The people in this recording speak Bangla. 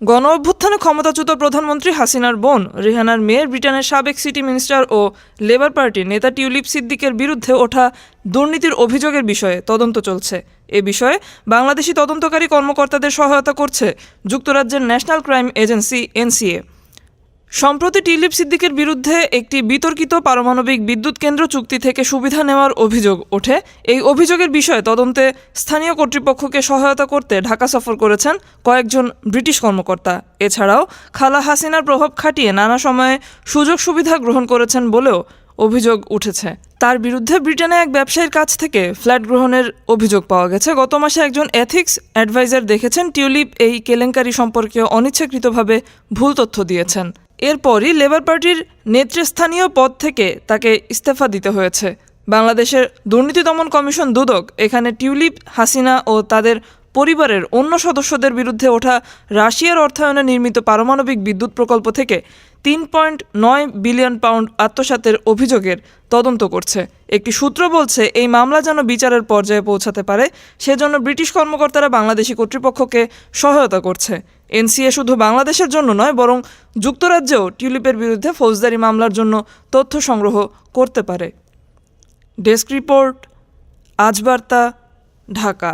গণ অভ্যুত্থানে ক্ষমতাচ্যুত প্রধানমন্ত্রী হাসিনার বোন, রেহানার মেয়ের ব্রিটেনের সাবেক সিটি মিনিস্টার ও লেবার পার্টির নেতা টিউলিপ সিদ্দিকের বিরুদ্ধে ওঠা দুর্নীতির অভিযোগের বিষয়ে তদন্ত চলছে। এ বিষয়ে বাংলাদেশি তদন্তকারী কর্মকর্তাদের সহায়তা করছে যুক্তরাজ্যের ন্যাশনাল ক্রাইম এজেন্সি, এনসিএ। সম্প্রতি টিলিপ সিদ্দিকের বিরুদ্ধে একটি বিতর্কিত পারমাণবিক বিদ্যুৎ কেন্দ্র চুক্তি থেকে সুবিধা নেওয়ার অভিযোগ ওঠে। এই অভিযোগের বিষয়ে তদন্তে স্থানীয় কর্তৃপক্ষকে সহায়তা করতে ঢাকা সফর করেছেন কয়েকজন ব্রিটিশ কর্মকর্তা। এছাড়াও খালা হাসিনার প্রভাব খাটিয়ে নানা সময়ে সুযোগ সুবিধা গ্রহণ করেছেন বলেও অভিযোগ উঠেছে। তার বিরুদ্ধে ব্রিটেনে এক ব্যবসায়ীর কাছ থেকে ফ্ল্যাট গ্রহণের অভিযোগ পাওয়া গেছে। গত মাসে একজন এথিক্স অ্যাডভাইজার দেখেছেন। টিউলিপ এই কেলেঙ্কারি সম্পর্কে অনিচ্ছাকৃতভাবে ভুল তথ্য দিয়েছেন। এরপরই লেবার পার্টির নেতৃস্থানীয় পদ থেকে তাকে ইস্তফা দিতে হয়েছে। বাংলাদেশের দুর্নীতি দমন কমিশন দুদক এখানে টিউলিপ, হাসিনা ও তাদের পরিবারের অন্য সদস্যদের বিরুদ্ধে ওঠা রাশিয়ার অর্থায়নে নির্মিত পারমাণবিক বিদ্যুৎ প্রকল্প থেকে তিন পয়েন্ট নয় বিলিয়ন পাউন্ড আত্মসাতের অভিযোগের তদন্ত করছে। একটি সূত্র বলছে, এই মামলা যেন বিচারের পর্যায়ে পৌঁছাতে পারে, সেজন্য ব্রিটিশ কর্মকর্তারা বাংলাদেশি কর্তৃপক্ষকে সহায়তা করছে। এনসিএ শুধু বাংলাদেশের জন্য নয়, বরং যুক্তরাজ্যেও টিউলিপের বিরুদ্ধে ফৌজদারি মামলার জন্য তথ্য সংগ্রহ করতে পারে। Desk report, Ajbarta, Dhaka.